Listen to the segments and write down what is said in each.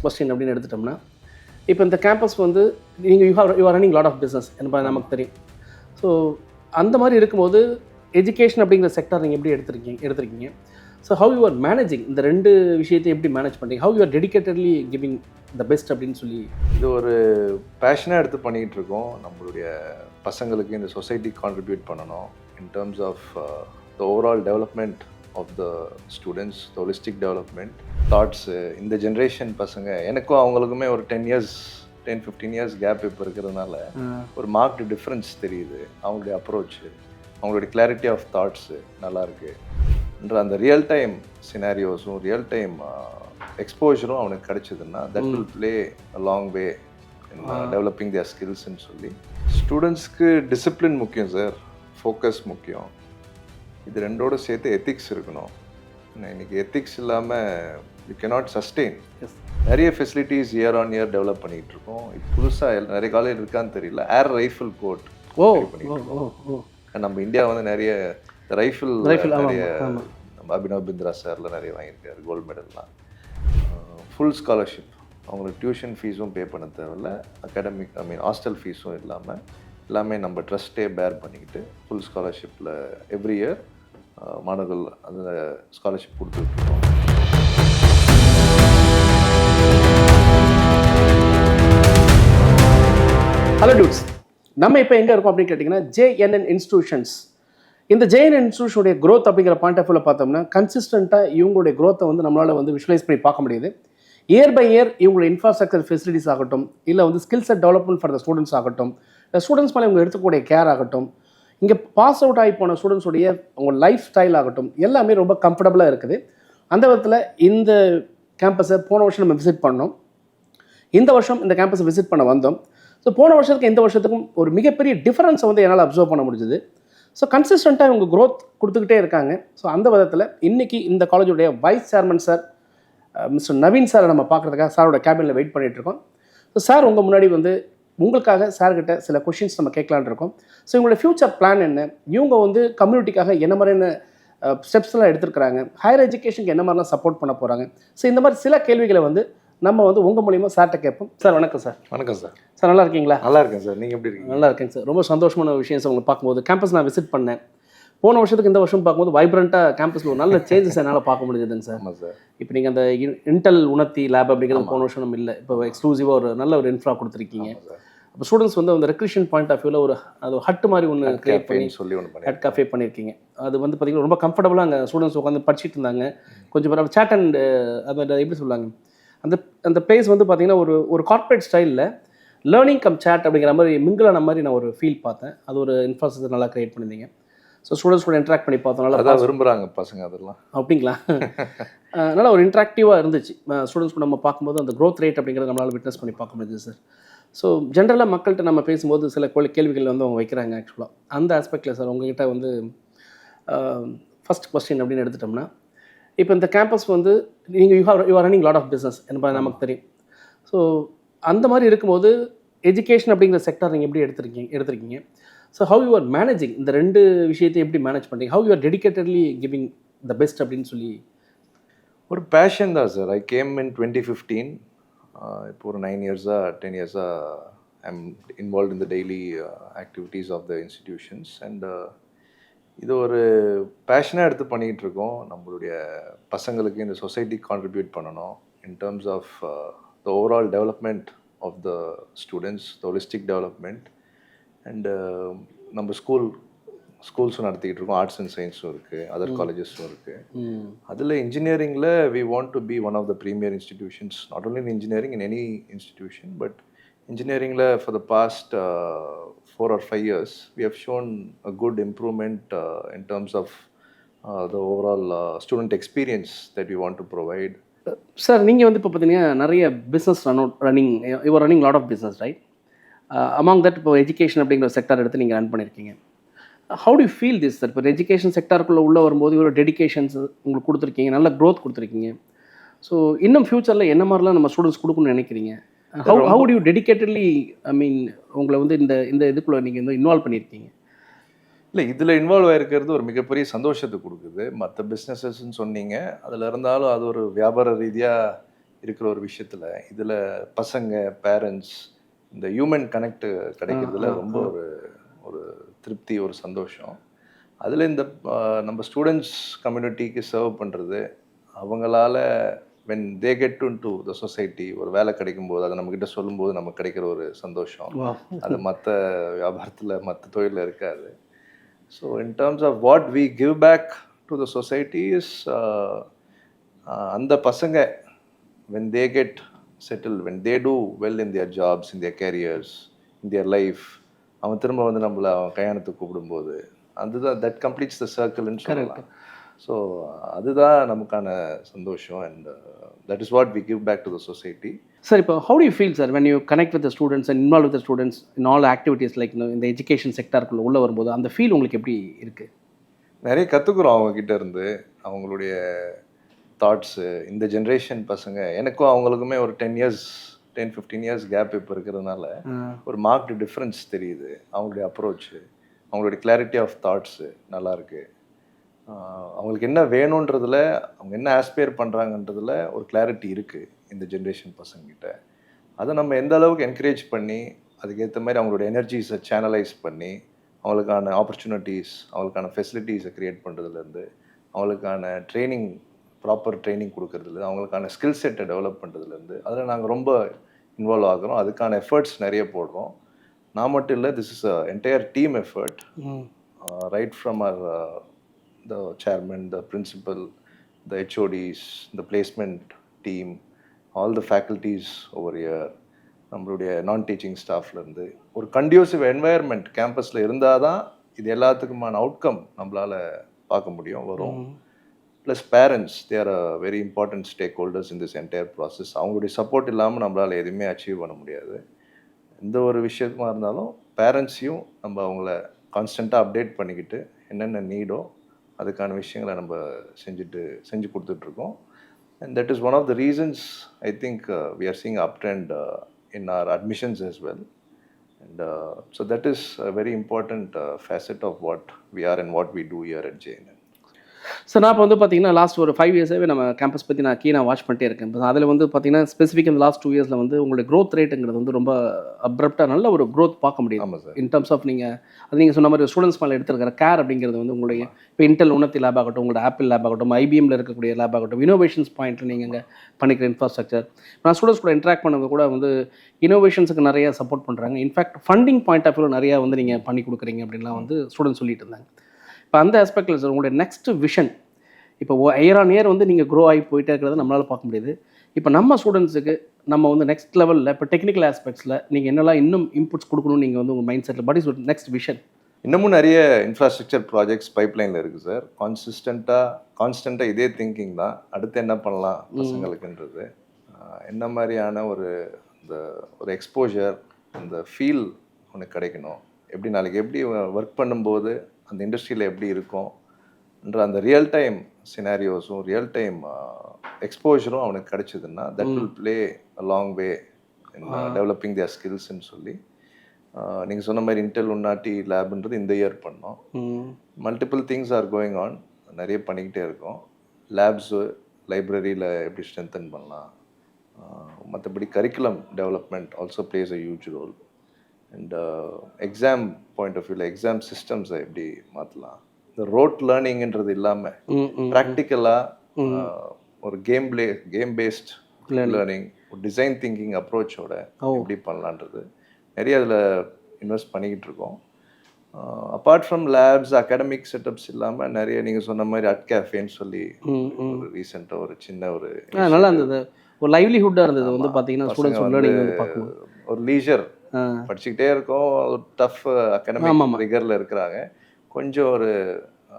First question அப்படின்னு எடுத்துட்டோம்னா இப்போ இந்த கேம்பஸ் வந்து நீங்கள் you how you are running lot of business என்பது நமக்கு தெரியும். ஸோ அந்த மாதிரி இருக்கும்போது எஜுகேஷன் அப்படிங்கிற செக்டர் நீங்கள் எப்படி எடுத்திருக்கீங்க எடுத்திருக்கீங்க? So how you are managing இந்த ரெண்டு விஷயத்தை எப்படி மேனேஜ் பண்ணுறீங்க how you are dedicatedly giving the best அப்படின்னு சொல்லி இது ஒரு பேஷனாக எடுத்து பண்ணிகிட்டு இருக்கோம். நம்மளுடைய பசங்களுக்கு இந்த சொசைட்டி கான்ட்ரிபியூட் பண்ணணும். In terms of the overall development of the students holistic development thoughts இந்த ஜென்ரேஷன் பசங்க எனக்கும் அவங்களுக்குமே ஒரு ten years ten fifteen years gap இப்போ இருக்கிறதுனால ஒரு மார்க்டு டிஃப்ரென்ஸ் தெரியுது. அவங்களுடைய அப்ரோச்சு அவங்களுடைய கிளாரிட்டி ஆஃப் தாட்ஸு நல்லாயிருக்கு என்ற அந்த ரியல் டைம் சினாரியோஸும் ரியல் டைம் எக்ஸ்போஜரும் அவனுக்கு கிடைச்சதுன்னா that will play a long way developing their ஸ்கில்ஸ்ன்னு சொல்லி. ஸ்டூடெண்ட்ஸ்க்கு டிசிப்ளின் முக்கியம் சார் ஃபோக்கஸ் முக்கியம். இது ரெண்டோட சேர்த்து எத்திக்ஸ் இருக்கணும். இன்னைக்கு எத்திக்ஸ் இல்லாமல் யூ cannot சஸ்டெயின். நிறைய facilities year on year develop பண்ணிகிட்டு இருக்கோம். புதுசாக நிறைய காலேஜ் இருக்கான்னு தெரியல. ஏர் ரைஃபிள் கோர்ட் ஓ நம்ம இந்தியா வந்து நிறைய ரைஃபிள் நிறைய. நம்ம அபினவ் பிந்த்ரா சார்ல நிறைய வாங்கியிருக்காரு கோல்டு மெடல்லாம் ஃபுல் ஸ்காலர்ஷிப் அவங்களுக்கு டியூஷன் ஃபீஸும் பே பண்ண தேவையில்ல. அகாடமிக் ஐ மீன் ஹாஸ்டல் ஃபீஸும் இல்லாமல் எல்லாமே நம்ம ட்ரஸ்ட்டே பேர் பண்ணிக்கிட்டு ஃபுல் ஸ்காலர்ஷிப்பில் எவ்ரி இயர் மாணவர்கள் அதில் ஸ்காலர்ஷிப் கொடுத்துருக்கோம். ஹலோ டூட்ஸ் நம்ம இப்போ எங்கே இருக்கோம் அப்படின்னு கேட்டிங்கன்னா ஜேஎன்என் இன்ஸ்டிடியூஷன்ஸ் இந்த ஜேஎன்என் இன்ஸ்டியூஷனுடைய க்ரோத் அப்படிங்கிற பாயிண்ட் ஆஃப் வியூவில் பார்த்தோம்னா கன்சிஸ்டண்ட்டாக இவங்களுடைய க்ரோத்தை வந்து நம்மளால் வந்து விஷுவலைஸ் பண்ணி பார்க்க முடியுது. இயர் பை இயர் இவங்களுடைய இன்ஃப்ராஸ்ட்ரக்சர் ஃபெசிலிட்டிஸ் ஆகட்டும் இல்லை வந்து skill set development for the students ஆகட்டும் இல்லை ஸ்டூடெண்ட்ஸ் மேலே இவங்க எடுத்துக்கூடிய கேர் ஆகட்டும் இங்கே பாஸ் அவுட் ஆகி போன ஸ்டூடெண்ட்ஸுடைய அவங்க லைஃப் ஸ்டைல் ஆகட்டும் எல்லாமே ரொம்ப கம்ஃபர்டபுளாக இருக்குது. அந்த விதத்தில் இந்த கேம்பஸை போன வருஷம் நம்ம விசிட் பண்ணோம். இந்த வருஷம் இந்த கேம்பஸை விசிட் பண்ண வந்தோம். ஸோ போன வருஷத்துக்கு இந்த வருஷத்துக்கும் ஒரு மிகப்பெரிய டிஃபரன்ஸை வந்து என்னால் அப்சர்வ் பண்ண முடிஞ்சுது. ஸோ கன்சிஸ்டண்ட்டாக இவங்க க்ரோத் கொடுத்துக்கிட்டே இருக்காங்க. ஸோ அந்த விதத்தில் இன்னைக்கு இந்த காலேஜுடைய vice chairman sir mister Naveen சாரை நம்ம பார்க்குறதுக்காக சாரோட கேபினில் வெயிட் பண்ணிகிட்ருக்கோம் இருக்கோம். ஸோ சார் உங்கள் முன்னாடி வந்து உங்களுக்காக சார்கிட்ட சில கொஷின்ஸ் நம்ம கேட்கலான்னு இருக்கோம். ஸோ இவங்களோட ஃப்யூச்சர் பிளான் என்ன? இவங்க வந்து கம்யூனிட்டிக்காக என்ன மாதிரியான ஸ்டெப்ஸ்லாம் எடுத்திருக்கிறாங்க? ஹையர் எஜுகேஷனுக்கு என்ன மாதிரிலாம் சப்போர்ட் பண்ண போகிறாங்க ஸோ இந்த மாதிரி சில கேள்விகளை வந்து நம்ம வந்து உங்கள் மூலியமா சார்கிட்ட கேட்போம். சார் வணக்கம் சார் வணக்கம் சார் சார் நல்லா இருக்கீங்களா? நல்லா இருக்கேன் சார் நீங்கள் எப்படி இருக்கீங்க? நல்லா இருக்கேங்க சார் ரொம்ப சந்தோஷமான விஷயம் சார் உங்களை பார்க்கும்போது. கேம்பஸ் நான் விசிட் பண்ணேன். போன வருஷத்துக்கு இந்த வருஷம் பார்க்கும்போது வைப்ரண்ட்டாக கேம்பஸில் ஒரு நல்ல சேஞ்சஸ் என்னால் பார்க்க முடியுதுங்க சார் ஆமாம் சார் இப்போ நீங்கள் அந்த இன்டெல் உணர்த்தி லேப் அப்படிங்கிறது போன வருஷம் இல்லை. இப்போ எக்ஸ்க்ளூசிவாக ஒரு நல்ல ஒரு இன்ஃப்ரா கொடுத்துருக்கீங்க. அப்போ ஸ்டூடெண்ட்ஸ் வந்து அந்த ரெக்ரிஷன் பாயிண்ட் ஆஃப் வியூவில் ஒரு அது ஹட் மாதிரி ஒன்று கிரியேட் பண்ணி சொல்லி ஒன்று ஹெட் காஃபே பண்ணியிருக்கீங்க அது வந்து பார்த்தீங்கன்னா ரொம்ப கம்ஃபர்டபுளாக அங்கே ஸ்டூடெண்ட்ஸ் உட்காந்து படிச்சிட்டு இருந்தாங்க. கொஞ்சம் பேர் சேட் அண்ட் அது எப்படி சொல்லுவாங்க? அந்த அந்த பிளேஸ் வந்து பார்த்தீங்கன்னா ஒரு ஒரு கார்ப்பரேட் ஸ்டைலில் லேர்னிங் கம் சேட் அப்படிங்கிற மாதிரி மிங்கிளான மாதிரி நான் ஒரு ஃபீல் பார்த்தேன். அது ஒரு இன்ஃப்ராஸ்ட்ரக்சர் நல்லா கிரியேட் பண்ணியிருந்தீங்க. ஸோ ஸ்டூடெண்ட்ஸ் கூட இன்ட்ராக்ட் பண்ணி பார்த்தோம். நல்லா அதான் விரும்புகிறாங்க பசங்க அதெல்லாம். அப்படிங்களா? நல்லா ஒரு இன்ட்ராக்டிவாக இருந்துச்சு. ஸ்டூடெண்ட்ஸ் கூட நம்ம பார்க்கும்போது அந்த growth ரேட் அப்படிங்கிறத நம்மளால் விட்னஸ் பண்ணி பார்க்க முடியுது சார் ஸோ ஜென்ரலாக மக்கள்கிட்ட நம்ம பேசும்போது சில கேள்வி- கேள்விகள் வந்து அவங்க வைக்கிறாங்க ஆக்சுவலாக அந்த ஆஸ்பெக்டில் சார் உங்ககிட்ட வந்து ஃபர்ஸ்ட் கொஸ்டின் அப்படின்னு எடுத்துட்டோம்னா இப்போ இந்த கேம்பஸ் வந்து நீங்கள் you how you are running lot of business என்பது நமக்கு தெரியும். ஸோ அந்த மாதிரி இருக்கும்போது எஜுகேஷன் அப்படிங்கிற செக்டர் நீங்கள் எப்படி எடுத்திருக்கீங்க எடுத்திருக்கீங்க? So how you are managing இந்த ரெண்டு விஷயத்தை எப்படி மேனேஜ் பண்ணுறீங்க how you are dedicatedly giving the best அப்படின்னு சொல்லி. ஒரு பேஷன் தான் sir I came in twenty fifteen இப்போ ஒரு நைன் இயர்ஸாக டென் இயர்ஸாக I'm involve in the daily activities of the institutions and இது ஒரு பேஷனாக எடுத்து பண்ணிகிட்டு இருக்கோம் நம்மளுடைய பசங்களுக்கு இந்த சொசைட்டி கான்ட்ரிபியூட் பண்ணணும். In terms of the overall development of the students the holistic development and நம்ம ஸ்கூல் ஸ்கூல்ஸும் நடத்திக்கிட்டு இருக்கோம் ஆர்ட்ஸ் அண்ட் சயின்ஸும் இருக்குது அதர் காலேஜஸும் இருக்குது அதில் இன்ஜினியரிங்கில் we want to be one of the premier institutions not only in engineering in any institution but இன்ஜினியரிங்கில் for the past four or five years we have shown a good improvement in terms of the overall student experience that we want to provide sir நீங்கள் வந்து இப்போ பார்த்தீங்கன்னா நிறைய business run out running your running lot of business right among that இப்போ education அப்படிங்கிற sector எடுத்து நீங்கள் run பண்ணியிருக்கீங்க how do feel this sir இப்போ எஜுகேஷன் செக்டாருக்குள்ளே உள்ளே வரும்போது இவ்வளோ டெடிகேஷன்ஸ் உங்களுக்கு கொடுத்துருக்கீங்க நல்ல க்ரோத் கொடுத்துருக்கீங்க. ஸோ இன்னும் ஃப்யூச்சரில் என்ன மாதிரிலாம் நம்ம ஸ்டூடெண்ட்ஸ் கொடுக்கணும்னு நினைக்கிறீங்க? How how do you dedicatedly I mean உங்களை வந்து இந்த இந்த இதுக்குள்ளே நீங்கள் வந்து இன்வால்வ் பண்ணியிருக்கீங்க? இல்லை இதில் இன்வால்வ் ஆயிருக்கிறது ஒரு மிகப்பெரிய சந்தோஷத்தை கொடுக்குது. மற்ற பிஸ்னஸஸ்ன்னு சொன்னீங்க. அதில் இருந்தாலும் அது ஒரு வியாபார ரீதியாக இருக்கிற ஒரு விஷயத்தில். இதில் பசங்க பேரண்ட்ஸ் இந்த ஹியூமன் கனெக்ட் கிடைக்கிறதுல ரொம்ப ஒரு ஒரு திருப்தி ஒரு சந்தோஷம். அதில் இந்த நம்ம ஸ்டூடெண்ட்ஸ் கம்யூனிட்டிக்கு சர்வ் பண்ணுறது அவங்களால when they get to to the society ஒரு வேலை கிடைக்கும்போது அதை நம்மக்கிட்ட சொல்லும்போது நமக்கு கிடைக்கிற ஒரு சந்தோஷம். அது மற்ற வியாபாரத்தில் மற்ற தொழிலில் இருக்காது. So in terms of what we give back to the society is அந்த பசங்க when they get settle when they do well in their jobs in their careers in their life அவன் திரும்ப வந்து நம்மளை அவன் கல்யாணத்துக்கு கூப்பிடும்போது அதுதான் தட் கம்ப்ளீட்ஸ் த சர்க்கிள்னு சொல்லலாம். ஸோ அதுதான் நமக்கான சந்தோஷம் and that is what we give back to the society sir இப்போ how do you feel sir when you connect with the students and involve with the students in all activities like you know, இந்த education செக்டாருக்குள்ள உள்ள வரும்போது அந்த feel உங்களுக்கு எப்படி இருக்கு? நிறைய கற்றுக்குறோம் அவங்கக்கிட்ட இருந்து அவங்களுடைய தாட்ஸு இந்த ஜென்ரேஷன் பசங்க எனக்கும் அவங்களுக்குமே ஒரு ten years ten fifteen years gap இப்போ இருக்கிறதுனால ஒரு மார்க்டு டிஃப்ரென்ஸ் தெரியுது. அவங்களுடைய அப்ரோச்சு அவங்களுடைய கிளாரிட்டி ஆஃப் தாட்ஸு நல்லாயிருக்கு அவங்களுக்கு என்ன வேணுன்றதுல அவங்க என்ன ஆஸ்பயர் பண்ணுறாங்கன்றதுல ஒரு கிளாரிட்டி இருக்குது இந்த ஜென்ரேஷன் பசங்கக்கிட்ட அதை நம்ம எந்த அளவுக்கு என்கரேஜ் பண்ணி அதுக்கேற்ற மாதிரி அவங்களோட எனர்ஜிஸை சேனலைஸ் பண்ணி அவங்களுக்கான ஆப்பர்ச்சுனிட்டிஸ் அவங்களுக்கான ஃபெசிலிட்டிஸை க்ரியேட் பண்ணுறதுலேருந்து அவங்களுக்கான ட்ரைனிங் ப்ராப்பர் ட்ரைனிங் கொடுக்கறதுல அவங்களுக்கான ஸ்கில் செட்டை டெவலப் பண்ணுறதுலேருந்து அதில் நாங்கள் ரொம்ப இன்வால்வ் ஆகுறோம். அதுக்கான எஃபர்ட்ஸ் நிறைய போடுறோம். நான் மட்டும் இல்லை this is a entire team effort from our uh, the chairman, the principal, the HODs, the placement team, all the faculties over here, நம்மளுடைய நான் டீச்சிங் ஸ்டாஃப்லேருந்து ஒரு கண்டியூசிவ் என்வாயர்மெண்ட் கேம்பஸில் இருந்தால் தான் இது எல்லாத்துக்குமான அவுட்கம் நம்மளால் பார்க்க முடியும் வரும். Plus parents they're a very important stakeholders in this entire process அவங்களுடைய சப்போர்ட் இல்லாமல் நம்மளால் எதுவுமே அச்சீவ் பண்ண முடியாது. எந்த ஒரு விஷயமா இருந்தாலும் பேரண்ட்ஸையும் நம்ம அவங்கள கான்ஸ்டண்ட்டாக அப்டேட் பண்ணிக்கிட்டு என்னென்ன நீடோ அதுக்கான விஷயங்களை நம்ம செஞ்சுட்டு செஞ்சு கொடுத்துட்ருக்கோம். And that is one of the reasons I think we are seeing up trend in our admissions as well and so that is a very important facet of what we are and what we do here at JN sir நான் இப்போ வந்து பார்த்தீங்கன்னா last ஒரு five இயர்ஸாகவே நம்ம campus பற்றி நான் கீழே watch பண்ணிட்டே இருக்கேன். அதில் வந்து பார்த்தீங்கன்னா ஸ்பெசிஃபிக் இந்த லாஸ்ட் டூ இயர்ஸில் வந்து உங்களுடைய க்ரோத் ரேட்டுங்கிறது வந்து ரொம்ப அப்ரப்டாக நல்ல ஒரு க்ரோத் பார்க்க முடியுது. ஆமாம் சார் இன் டர்ம்ஸ் ஆஃப் நீங்கள் அது நீங்கள் சொன்ன மாதிரி ஸ்டூடெண்ட்ஸ் மேலே எடுத்திருக்கிற கேர் அப்படிங்கிறது வந்து உங்களுடைய இப்போ இன்டெல் உணர்த்தி லேப் ஆகட்டும் உங்களோட ஆப்பிள் லேப் ஆகட்டும் ஐபிஎம்ல இருக்கக்கூடிய லேப் ஆகட்டும் இனோவேஷன்ஸ் பாயிண்ட்டில் நீங்கள் இங்கே பண்ணிக்கிற இன்ஃப்ராஸ்ட்ரக்சர் நான் ஸ்டூடெண்ட்ஸ் கூட இன்ட்ராக்ட் பண்ணது கூட வந்து இனோவேஷன்ஸுக்கு நிறைய சப்போர்ட் பண்ணுறாங்க in fact funding point of view நிறையா வந்து நீங்கள் பண்ணி கொடுக்குறீங்க அப்படின்லாம் வந்து ஸ்டூடெண்ட்ஸ் சொல்லிட்டு இருந்தாங்க. இப்போ அந்த ஆஸ்பெக்டில் சார் உங்களுடைய நெக்ஸ்ட் விஷன் இப்போ இயர் ஆன் இயர் வந்து நீங்கள் க்ரோ ஆகி போயிட்டே இருக்கிறத நம்மளால் பார்க்க முடியுது. இப்போ நம்ம ஸ்டூடெண்ட்ஸுக்கு நம்ம வந்து நெக்ஸ்ட் லெவலில் இப்போ டெக்னிக்கல் ஆஸ்பெக்ட்ஸில் நீங்கள் என்னெல்லாம் இன்னும் இன்புட்ஸ் கொடுக்கணும்னு நீங்கள் வந்து உங்கள் மைண்ட் செட்டில் பட் இஸ் நெக்ஸ்ட் விஷன் இன்னமும் நிறைய இன்ஃப்ராஸ்ட்ரக்சர் ப்ராஜெக்ட்ஸ் பைப்லைனில் இருக்குது சார் கான்சிஸ்டண்ட்டாக கான்ஸ்டண்ட்டாக இதே திங்கிங் தான். அடுத்து என்ன பண்ணலாம் பசங்களுக்குன்றது. என்ன மாதிரியான ஒரு இந்த ஒரு எக்ஸ்போஜர் அந்த ஃபீல் உனக்கு கிடைக்கணும். எப்படி நாளைக்கு எப்படி ஒர்க் பண்ணும்போது அந்த இண்டஸ்ட்ரியில் எப்படி இருக்கும்ன்ற அந்த ரியல் டைம் சினாரியோஸும் ரியல் டைம் எக்ஸ்போஜரும் அவனுக்கு கிடைச்சதுன்னா that will play a long way developing their ஸ்கில்ஸ்ன்னு சொல்லி நீங்கள் சொன்ன மாதிரி இன்டெல் உன்னாட்டி லேப்ன்றது இந்த இயர் பண்ணோம். Multiple things are going on நிறைய பண்ணிக்கிட்டே இருக்கோம். லேப்ஸு லைப்ரரியில் எப்படி ஸ்ட்ரென்தன் பண்ணலாம்? மற்றபடி curriculum development also plays a huge role and exam point of வியூவில் எக்ஸாம் சிஸ்டம்ஸை எப்படி மாற்றலாம் இந்த ரோட் லேர்னிங்ன்றது இல்லாமல் ப்ராக்டிக்கலாக ஒரு game play game based learning ஒரு டிசைன் திங்கிங் அப்ரோச்சோட எப்படி பண்ணலான்றது. நிறைய அதில் இன்வெஸ்ட் பண்ணிக்கிட்டு இருக்கோம். Apart from labs academic setups இல்லாமல் நிறைய நீங்கள் சொன்ன மாதிரி அட் கேஃபேன்னு சொல்லி ஒரு ரீசெண்டாக ஒரு சின்ன ஒரு நல்லா இருந்தது. ஒரு லைவ்லிஹுட்டாக இருந்தது. வந்து பார்த்தீங்கன்னா ஸ்டூடெண்ட்ஸ் ஒரு லீஜர். படிச்சுக்கிட்டே இருக்கோம். டஃப் அகாடமிக் ரிகரில் இருக்கிறாங்க. கொஞ்சம் ஒரு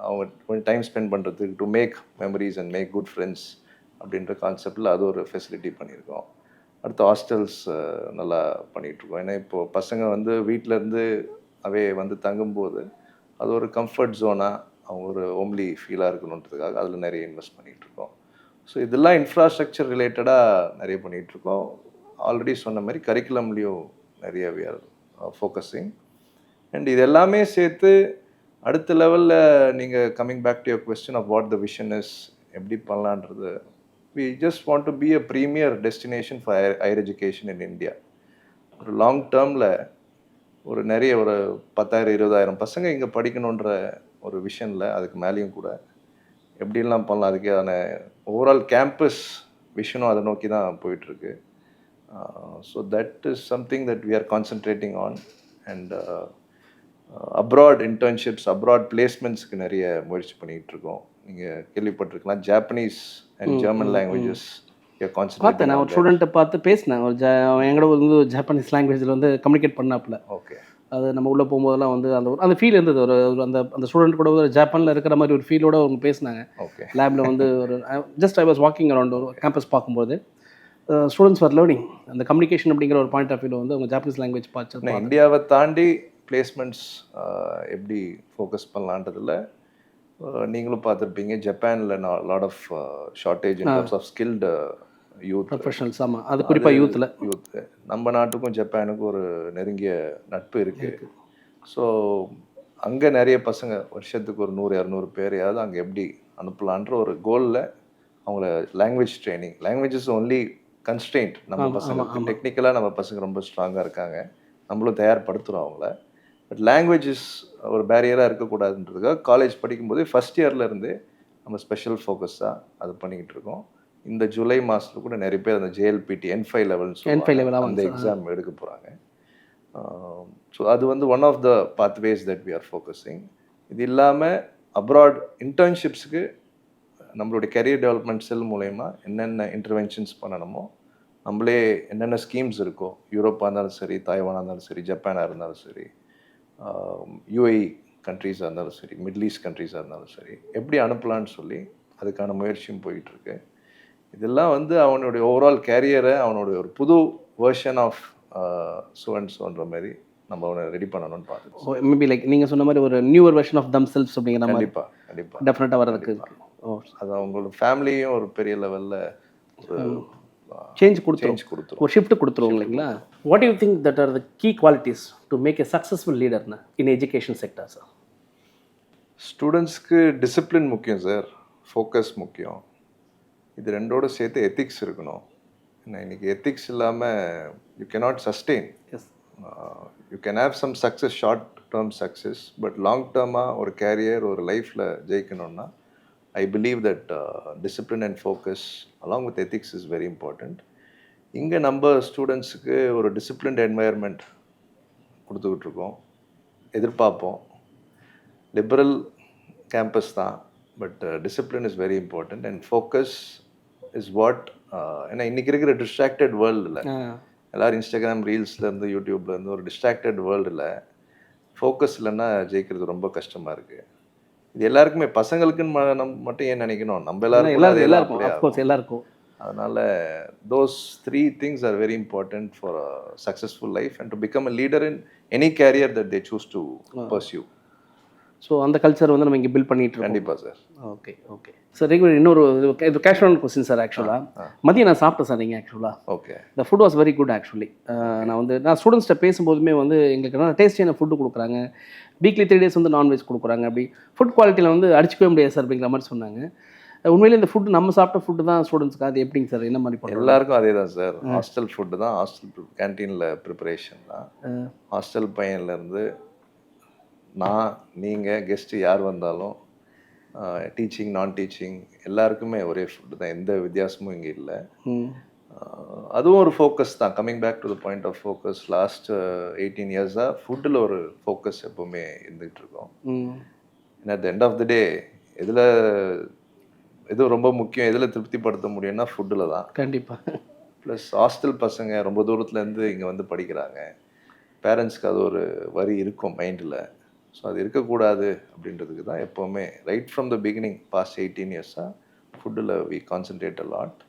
அவங்க கொஞ்சம் டைம் ஸ்பெண்ட் பண்ணுறதுக்கு to make memories and make good friends அப்படின்ற கான்செப்டில் அது ஒரு ஃபெசிலிட்டி பண்ணியிருக்கோம். அடுத்து ஹாஸ்டல்ஸ் நல்லா பண்ணிகிட்ருக்கோம் ஏன்னா இப்போது பசங்க வந்து வீட்ல இருந்து அவே வந்து தங்கும்போது அது ஒரு கம்ஃபர்ட் ஜோனாக அவங்க ஒரு ஓம்லி ஃபீலாக இருக்கணுன்றதுக்காக அதில் நிறைய இன்வெஸ்ட் பண்ணிகிட்ருக்கோம் ஸோ இதெல்லாம் இன்ஃப்ராஸ்ட்ரக்சர் ரிலேட்டடாக நிறைய பண்ணிகிட்ருக்கோம் ஆல்ரெடி சொன்ன மாதிரி கரிக்குலம்லேயும் நிறைய வி ஆர் ஃபோக்கஸிங் அண்ட் இது எல்லாமே சேர்த்து அடுத்த லெவலில் நீங்கள் coming back to your question of what the vision is எப்படி பண்ணலான்றது we just want to be a premier destination for higher higher education in India ஒரு லாங் டேர்மில் ஒரு நிறைய ஒரு பத்தாயிரம் இருபதாயிரம் பசங்க இங்கே படிக்கணுன்ற ஒரு விஷனில் அதுக்கு மேலேயும் கூட எப்படிலாம் பண்ணலாம் அதுக்கான ஓவரால் கேம்பஸ் விஷனும் அதை நோக்கி தான் போயிட்டுருக்கு so that is something that we are concentrating on and abroad internships abroad பிளேஸ்மெண்ட்ஸ்க்கு நிறைய முயற்சி பண்ணிகிட்டு இருக்கோம் நீங்கள் கேள்விப்பட்டிருக்கலாம் ஜாப்பனீஸ் அண்ட் ஜெர்மன் லாங்குவேஜஸ் பார்த்தேன் நான் ஒரு ஸ்டூடெண்ட்டை பார்த்து பேசினேன். ஒரு எங்கூட வந்து ஜாப்பனீஸ் லாங்குவேஜில் வந்து கம்யூனிகேட் பண்ணாப்புல. ஓகே அது நம்ம உள்ளே போகும்போதெல்லாம் வந்து அந்த ஒரு- அந்த ஃபீல் இருந்தது. ஒரு அந்த அந்த ஸ்டூடெண்ட் கூட ஒரு ஜப்பானில் இருக்கிற மாதிரி ஒரு ஃபீலோட அவங்க பேசினாங்க. லேபில் வந்து ஒரு just I was walking around ஒரு கேம்பஸ் பார்க்கும்போது. ஸ்டூடெண்ட்ஸ் ஃபார் லேர்னிங் அந்த கம்யூனிகேஷன் அப்படிங்கிற ஒரு பாயிண்ட் ஆஃப் வியூவில் வந்து அவங்க ஜாப்பனீஸ் லாங்குவேஜ் பார்த்து நான் இந்தியாவை தாண்டி பிளேஸ்மெண்ட்ஸ் எப்படி ஃபோக்கஸ் பண்ணலான்றதுல நீங்களும் பார்த்துருப்பீங்க. ஜப்பானில் lot of shortage in terms of skilled youth professionals ஆமாம் அது குறிப்பாக யூத்தில் யூத் நம்ம நாட்டுக்கும் ஜப்பானுக்கும் ஒரு நெருங்கிய நட்பு இருக்கு. ஸோ அங்கே நிறைய பசங்க வருஷத்துக்கு ஒரு நூறு இரநூறு பேரையாவது அங்கே எப்படி அனுப்பலான்ற ஒரு கோலில் அவங்கள language training languages only constraint நம்ம பசங்களுக்கு டெக்னிக்கலாக நம்ம பசங்க ரொம்ப ஸ்ட்ராங்காக இருக்காங்க. நம்மளும் தயார்படுத்துகிறோம் அவங்கள. பட் லாங்குவேஜஸ் ஒரு பேரியராக இருக்கக்கூடாதுன்றதுக்காக காலேஜ் படிக்கும்போதே ஃபஸ்ட் இயர்லேருந்தே நம்ம ஸ்பெஷல் ஃபோக்கஸாக அது பண்ணிக்கிட்டு இருக்கோம். இந்த ஜூலை மாதத்துல கூட நிறைய பேர் அந்த JLPT N five levels N5 level, ஆமாங்க அந்த எக்ஸாம் எடுக்க போகிறாங்க ஸோ அது வந்து one of the pathways that we are focusing இது இல்லாமல் அப்ராட் இன்டர்ன்ஷிப்ஸுக்கு நம்மளுடைய கரியர் டெவலப்மெண்ட் செல் மூலயமா என்னென்ன இன்டர்வென்ஷன்ஸ் பண்ணணுமோ நம்மளே என்னென்ன ஸ்கீம்ஸ் இருக்கோ யூரோப்பாக இருந்தாலும் சரி தாய்வானாக இருந்தாலும் சரி ஜப்பானாக இருந்தாலும் சரி யூஏஇ கண்ட்ரீஸாக இருந்தாலும் சரி மிடில் ஈஸ்ட் கண்ட்ரீஸாக இருந்தாலும் சரி எப்படி அனுப்பலான்னு சொல்லி அதுக்கான முயற்சியும் போயிட்டுருக்கு. இதெல்லாம் வந்து அவனுடைய ஓவரால் கேரியரை அவனுடைய ஒரு புது வேர்ஷன் ஆஃப் ஸ்டூடெண்ட்ஸ்ன்ற மாதிரி நம்ம அவனை ரெடி பண்ணணும்னு பார்த்துக்கோம் மேபி லைக் நீங்கள் சொன்ன மாதிரி ஒரு newer version of themselves அப்படிங்கிற மாதிரி கண்டிப்பாக கண்டிப்பாக டெஃபினட்டாக ஓ அது அவங்களோட ஃபேமிலியும் ஒரு பெரிய லெவலில் சேஞ்ச் கொடுத்துரும். சேஞ்ச் கொடுத்துரும். ஒரு ஷிஃப்ட் கொடுத்துருவோம் இல்லைங்களா? What you think that are the key qualities to make a successful லீடர்னா in education sector sir ஸ்டூடெண்ட்ஸ்க்கு டிசிப்ளின் முக்கியம் சார் ஃபோக்கஸ் முக்கியம். இது ரெண்டோட சேர்த்து எத்திக்ஸ் இருக்கணும். ஏன்னா இன்னைக்கு எத்திக்ஸ் இல்லாமல் you cannot sustain as you can have some success short term success but long டேர்மாக ஒரு கேரியர் ஒரு லைஃப்பில் ஜெயிக்கணும்னா I believe that discipline and focus along with ethics is very important இங்கே நம்ம ஸ்டூடெண்ட்ஸுக்கு ஒரு டிசிப்ளின்ட் என்வாயர்மெண்ட் கொடுத்துக்கிட்டு இருக்கோம் எதிர்பார்ப்போம். லிபரல் கேம்பஸ் தான் but discipline is very important and focus is what ஏன்னா இன்றைக்கி இருக்கிற டிஸ்ட்ராக்டட் வேர்ல்டில் எல்லாரும் இன்ஸ்டாகிராம் ரீல்ஸ்லேருந்து யூடியூப்லேருந்து ஒரு டிஸ்ட்ராக்டட் வேர்ல்டில் ஃபோக்கஸ் இல்லைன்னா ஜெயிக்கிறது ரொம்ப கஷ்டமாக இருக்குது இது எல்லாருக்குமே பசங்களுக்குன்னு நம்ம மட்டும் ஏன் நினைக்கணும்? நம்ம எல்லாரும் அது எல்லாருக்கும் அஃப்கோர்ஸ் எல்லாருக்கும். அதனால் those three things are very important for a successful life and to become a leader in any career that they choose to pursue so அந்த கல்ச்சர் வந்து நம்ம இங்கே பில்ட் பண்ணிட்டு இருக்கோம். கண்டிப்பாக sir okay okay sir regular இன்னொரு இது- casual question sir ஆக்சுவலாக மதியம் நான் சாப்பிட்டேன் சார் நீங்கள் ஆக்சுவலாக ஓகே இந்த food was very good actually நான் வந்து நான் ஸ்டூடெண்ட்ஸ்கிட்ட பேசும்போதுமே வந்து எங்களுக்கு நல்லா டேஸ்டியான ஃபுட்டு கொடுக்குறாங்க. வீக்லி த்ரீ டேஸ் வந்து நான்வெஜ் கொடுக்குறாங்க. அப்படி ஃபுட் குவாலிட்டியில் வந்து அடிச்சுக்கவே முடியாது சார் அப்படிங்கிற மாதிரி சொன்னாங்க. உண்மையிலே இந்த ஃபுட் நம்ம சாப்பிட்ட ஃபுட்டு தான் ஸ்டூடெண்ட்ஸ்க்கு அது எப்படிங்க சார்? என்ன மாதிரி பண்ணுறோம் எல்லாருக்கும் அதே தான் சார் ஹாஸ்டல் ஃபுட்டு தான் ஹாஸ்டல் கேன்டீனில் ப்ரிப்பரேஷன் தான். ஹாஸ்டல் பையன்லேருந்து நான் நீங்கள் கெஸ்ட்டு யார் வந்தாலும் டீச்சிங் நான் டீச்சிங் எல்லாருக்குமே ஒரே ஃபுட்டு தான். எந்த வித்தியாசமும் இங்கே இல்லை. அதுவும் ஒரு ஃபோக்கஸ் தான். Coming back to the point of focus last eighteen இயர்ஸாக ஃபுட்டில் ஒரு ஃபோக்கஸ் எப்போவுமே இருந்துகிட்டு இருக்கோம். ஏன்னா at end of the day எதில் எது ரொம்ப முக்கியம் எதில் திருப்திப்படுத்த முடியும்னா ஃபுட்டில் தான். கண்டிப்பாக ப்ளஸ் ஹாஸ்டல் பசங்க ரொம்ப தூரத்துலேருந்து இங்கே வந்து படிக்கிறாங்க. பேரண்ட்ஸ்க்கு அது ஒரு வரி இருக்கும் மைண்டில் ஸோ அது இருக்கக்கூடாது அப்படின்றதுக்கு தான் எப்போவுமே right from the beginning past eighteen இயர்ஸாக ஃபுட்டில் we concentrate a lot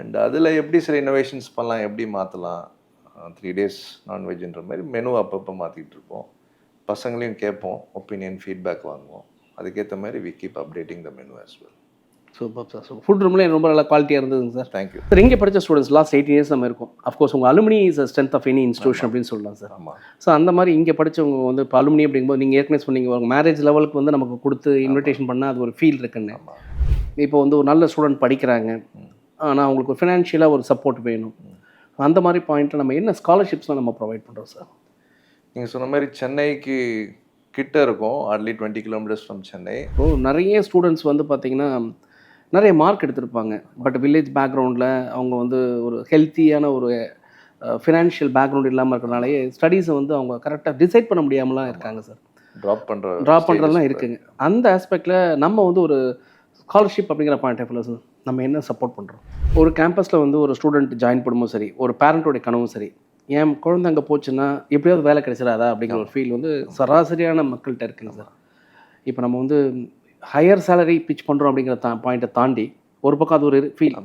and அதில் எப்படி சில இன்னோவேஷன்ஸ் பண்ணலாம் எப்படி மாற்றலாம் த்ரீ டேஸ் நான்வெஜ்ன்ற மாதிரி மெனு அப்பப்போ மாற்றிட்டு இருப்போம். பசங்களையும் கேட்போம் ஒப்பீனியன் ஃபீட்பேக் வாங்குவோம். அதுக்கேற்ற மாதிரி we keep updating the menu as well. Super sir super food ரூம்ல ரொம்ப நல்லா குவாலிட்டியாக இருந்ததுங்க சார் தேங்க்யூ சார் இங்கே படித்த ஸ்டூடெண்ட்ஸ் லாஸ்ட் எயிட் இயர்ஸ் நம்ம இருக்கும். அஃப்கோர்ஸ் உங்கள் alumni is strength of any institution அப்படின்னு சொல்லலாம் சார் ஆமாம் ஸோ அந்த மாதிரி இங்கே படிச்சவங்க வந்து இப்போ அலுமினி அப்படிங்கும்போது நீங்கள் ஏற்கனவே சொன்னீங்க ஒரு மேரேஜ் லெவலுக்கு வந்து நமக்கு கொடுத்து இன்விடேஷன் பண்ணால் அது ஒரு ஃபீல் இருக்குன்னு. இப்போ வந்து ஒரு நல்ல ஸ்டூடெண்ட் படிக்கிறாங்க. ஆனால் அவங்களுக்கு ஃபினான்ஷியலாக ஒரு சப்போர்ட் வேணும். அந்த மாதிரி பாயிண்ட்டில் நம்ம என்ன ஸ்காலர்ஷிப்ஸ்லாம் நம்ம ப்ரொவைட் பண்ணுறோம் சார் நீங்கள் சொன்ன மாதிரி சென்னைக்கு கிட்ட இருக்கும். Hardly twenty kilometers from Chennai. இப்போ நிறைய ஸ்டூடெண்ட்ஸ் வந்து பார்த்திங்கன்னா நிறைய மார்க் எடுத்திருப்பாங்க. பட் வில்லேஜ் பேக்ரவுண்டில் அவங்க வந்து ஒரு ஹெல்த்தியான ஒரு ஃபினான்ஷியல் பேக்ரவுண்ட் இல்லாமல் இருக்கிறனாலேயே ஸ்டடீஸை வந்து அவங்க கரெக்டாக டிசைட் பண்ண முடியாமலாம் இருக்காங்க சார் ட்ராப் பண்ணுற ட்ராப் பண்ணுறதுலாம் இருக்குங்க. அந்த ஆஸ்பெக்டில் நம்ம வந்து ஒரு ஸ்காலர்ஷிப் அப்படிங்கிற பாயிண்ட் ஆஃப் வியூவில் நம்ம என்ன சப்போர்ட் பண்ணுறோம் ஒரு கேம்பஸில் வந்து ஒரு ஸ்டூடெண்ட் ஜாயின் பண்ணும்போது சரி ஒரு பேரண்ட்டோடைய கனவும் சரி என் குழந்தை அங்கே போச்சுன்னா எப்படியாவது வேலை கிடைச்சிடாதா அப்படிங்கிற ஒரு ஃபீல் வந்து சராசரியான மக்கள்கிட்ட இருக்குங்க சார். இப்போ நம்ம வந்து ஹையர் சேலரி பிச் பண்ணுறோம் அப்படிங்கிற தா பாயிண்ட்டை தாண்டி ஒரு பக்கம் அது ஒரு ஃபீல்